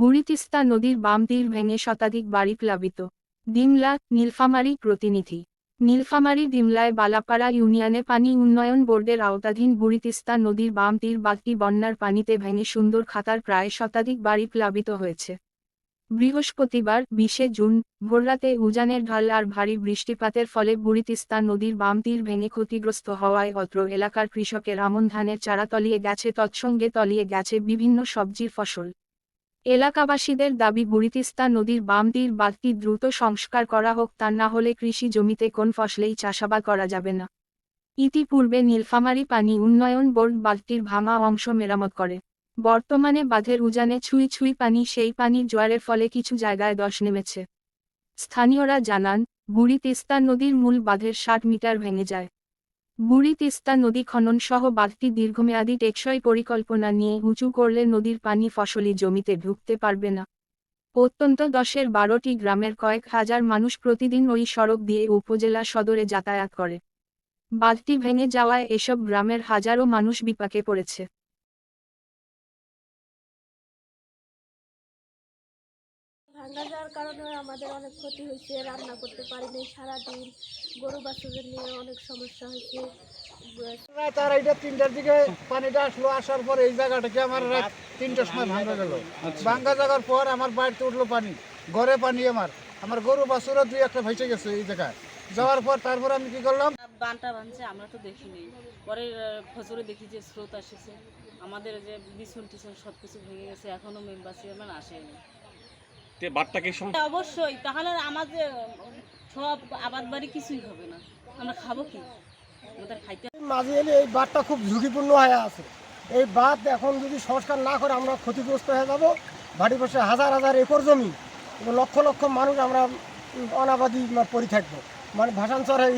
বুড়ি তিস্তা নদীর বাম তীর ভেঙে শতাধিক বাড়ি প্লাবিত। ডিমলা, নীলফামারী প্রতিনিধি। নীলফামারী ডিমলায় বালাপাড়া ইউনিয়নে পানি উন্নয়ন বোর্ডের আওতাধীন বুড়ি তিস্তা নদীর বাম তীর বাগটি বন্যার পানিতে ভেঙে সুন্দর খাতার প্রায় শতাধিক বাড়ি প্লাবিত হয়েছে। বৃহস্পতিবার, বিশে জুন, ভোররাতে উজানের ঢাল আর ভারী বৃষ্টিপাতের ফলে বুড়ি তিস্তা নদীর বাম তীর ভেঙে ক্ষতিগ্রস্ত হওয়ায় অত্র এলাকার কৃষকের আমন ধানের চারা তলিয়ে গেছে, তৎসঙ্গে তলিয়ে গেছে বিভিন্ন সবজির ফসল। এলাকাবাসীদের দাবি বুড়িতিস্তা নদীর বাম তীর বাঁধটি দ্রুত সংস্কার করা হোক, তা না হলে কৃষি জমিতে কোন ফসলেই চাষাবাদ করা যাবে না। ইতিপূর্বে নীলফামারী পানি উন্নয়ন বোর্ড বাঁধটির ভাঙা অংশ মেরামত করে। বর্তমানে বাঁধের উজানে ছুঁই ছুঁই পানি, সেই পানি জোয়ারের ফলে কিছু জায়গায় দশ নেমেছে। স্থানীয়রা জানান বুড়ি তিস্তা নদীর মূল বাঁধের ষাট মিটার ভেঙে যায়। বুড়ি তিস্তা নদী খনন সহ বাঁধটি দীর্ঘমেয়াদী টেকসই পরিকল্পনা নিয়ে উঁচু করলে নদীর পানি ফসলি জমিতে ঢুকতে পারবে না। অত্যন্ত দশের বারোটি গ্রামের কয়েক হাজার মানুষ প্রতিদিন ওই সড়ক দিয়ে উপজেলা সদরে যাতায়াত করে। বাঁধটি ভেঙে যাওয়ায় এসব গ্রামের হাজারো মানুষ বিপাকে পড়েছে। ভাঙ্গা যাওয়ার কারণে আমাদের অনেক ক্ষতি হয়েছে রান্না করতে পারিনি সারাদিন গরু বাছুরদের নিয়ে অনেক সমস্যা হয়েছে। এইটা তিনটার দিকে পানিটা আসলো আসার পর এই জায়গাটাকে আমার রাত তিনটার সময় ভাঙ্গা গেল? ভাঙ্গা যাওয়ার পর আমার বাড়িতে উঠল পানি ঘরে পানি আমার। আমার গরু বাছুরও দুই একটা ভেসে গেছে এই জায়গায়। যাওয়ার পর তারপর আমি কি করলাম? বানটা বানছে আমরা তো দেখিনি। পরে ফজরে দেখি যে স্রোত আসেছে। আমাদের যে বিছুন টিছুন সব কিছু ভেঙে গেছে এখনও মেম্বার চেয়ারম্যান আসেনি। তে অবশ্যই তাহলে আমাদের সব আবাদ বাড়ি কিছুই হবে না। আমরা খাব কি? আমাদের খাইতে মাঝে এলে এই বাঁধটা খুব ঝুঁকিপূর্ণ হয়ে আছে। এই বাঁধ এখন যদি সংস্কার না করে আমরা ক্ষতিগ্রস্ত হয়ে যাব বাড়ি বসে হাজার হাজার একর জমি লক্ষ লক্ষ মানুষ আমরা অনাবাদী পড়ে থাকব। মানে ভাষান্তর হয়ে